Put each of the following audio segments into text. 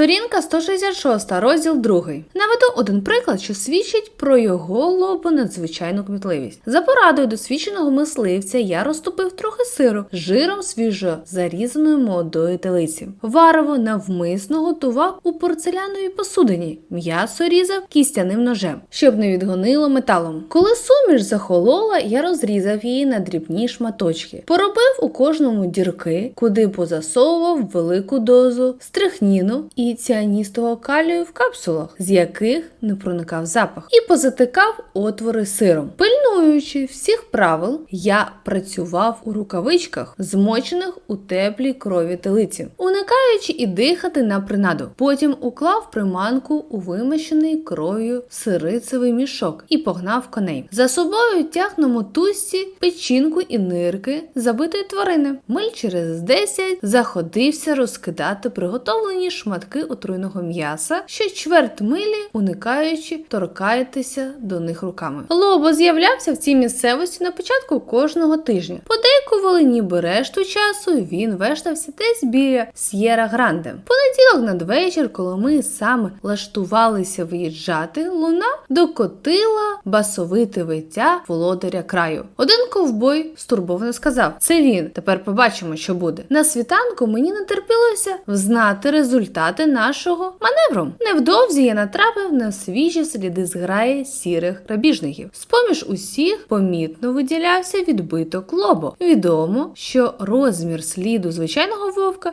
Сторінка 166, розділ 2. Наведу один приклад, що свідчить про його лобу надзвичайну кмітливість. За порадою досвідченого мисливця я розтопив трохи сиру з жиром свіжо зарізаної молодої телиці. Варево навмисно готував у порцеляновій посудині. М'ясо різав кістяним ножем, щоб не відгонило металом. Коли суміш захолола, я розрізав її на дрібні шматочки. Поробив у кожному дірки, куди позасовував велику дозу стрихніну і ціаністого калію в капсулах, з яких не проникав запах, і позатикав отвори сиром. Пильнуючи всіх правил, я працював у рукавичках, змочених у теплій крові телиці, уникаючи і дихати на принаду. Потім уклав приманку у вимащений кров'ю сирицевий мішок і погнав коней. За собою тяг на мотузці печінку і нирки забитої тварини. Миль через 10 заходився розкидати приготовлені шматки отруйного м'яса, що чверть милі, уникаючи торкаєтеся до них руками. Лобо з'являвся в цій місцевості на початку кожного тижня. Подейкували, ніби решту часу він вештався десь біля С'єра Гранде. Понеділок надвечір, коли ми саме лаштувалися виїжджати, луна докотила басовите виття володаря краю. Один ковбой стурбовано сказав: Це він. Тепер побачимо, що буде. На світанку мені не терпілося взнати результати нашого маневру. Невдовзі я натрапив на свіжі сліди зграї сірих грабіжників. З-поміж усіх помітно виділявся відбиток лобо. Відомо, що розмір сліду звичайного вовка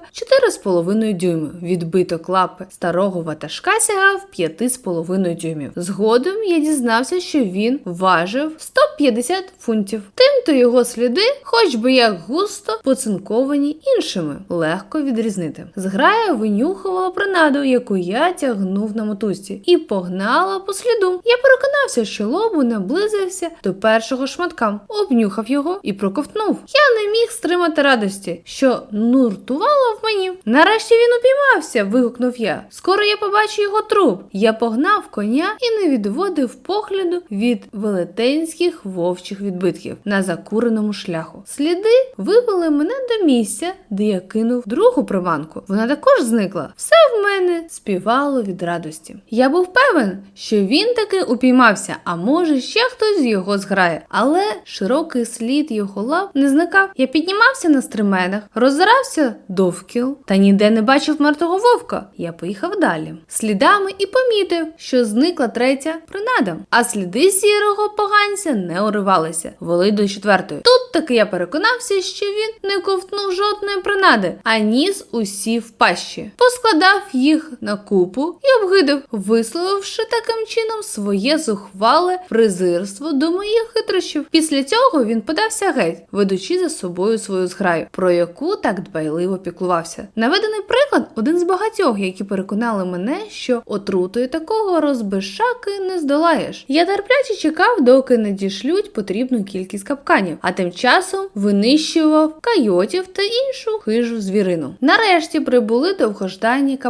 4,5 дюйми. Відбиток лапи старого ватажка сягав 5,5 дюймів. Згодом я дізнався, що він важив 150 фунтів. Тимто його сліди, хоч би як густо поцинковані іншими, легко відрізнити. Зграя винюхувала принаду, яку я тягнув на мотузці, і погнала по сліду. Я переконався, що лобу наблизився до першого шматка, обнюхав його і проковтнув. Я не міг стримати радості, що нуртувало в мені. Нарешті він упіймався, вигукнув я. Скоро я побачу його труп. Я погнав коня і не відводив погляду від велетенських вовчих відбитків на закуреному шляху. Сліди вивели мене до місця, де я кинув другу приманку. Вона також зникла. Все в мене співало від радості. Я був певен, що він таки упіймався, а може ще хтось його зграє. Але широкий слід його лап не зникав. Я піднімався на стременах, роззирався довкіл та ніде не бачив мертвого вовка. Я поїхав далі. Слідами і помітив, що зникла третя принада, а сліди сірого поганця не уривалися, вели до четвертої. Тут таки я переконався, що він не ковтнув жодної принади, а ніс усі в пащі, поскладав їх на купу і обгидав, висловивши таким чином своє зухвале презирство до моїх хитрощів. Після цього він подався геть, ведучи за собою свою зграю, про яку так дбайливо піклувався. Наведений приклад один з багатьох, які переконали мене, що отрутою такого розбишаки не здолаєш. Я терпляче чекав, доки надішлють потрібну кількість капканів, а тим часом винищував кайотів та іншу хижу звірину. Нарешті прибули довгожданні капкани.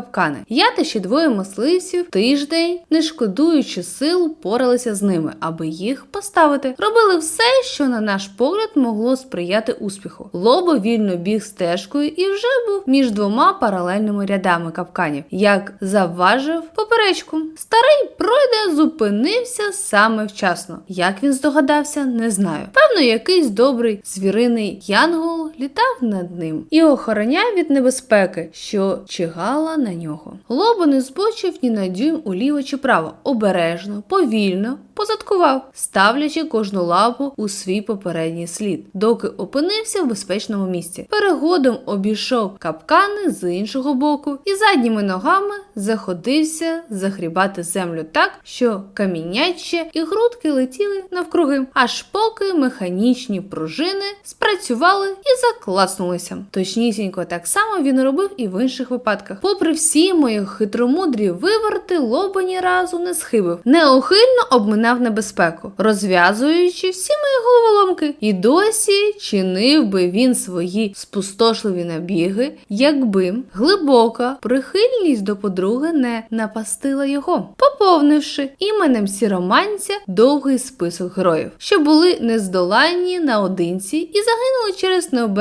Я та ще двоє мисливців тиждень, не шкодуючи сил, поралися з ними, аби їх поставити. Робили все, що на наш погляд могло сприяти успіху. Лобо вільно біг стежкою і вже був між двома паралельними рядами капканів, як завважив поперечку. Старий пройде зупинився саме вчасно. Як він здогадався, не знаю. Певно, якийсь добрий звіриний янгол літав над ним і охороняв від небезпеки, що чигала на нього. Лобо не збочив ні на дюйм уліво чи право, обережно, повільно позадкував, ставлячи кожну лапу у свій попередній слід, доки опинився в безпечному місці. Перегодом обійшов капкани з іншого боку і задніми ногами заходився загрібати землю так, що каміняче і грудки летіли навкруги, аж поки механічні пружини спрацювали і закласнулися. Точнісінько так само він робив і в інших випадках. Попри всі мої хитромудрі виверти, лоба ні разу не схибив, неохильно обминав небезпеку, розв'язуючи всі мої головоломки. І досі чинив би він свої спустошливі набіги, якби глибока прихильність до подруги не напастила його, поповнивши іменем сіроманця довгий список героїв, що були нездоланні наодинці і загинули через необережність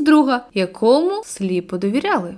друга, якому сліпо довіряли.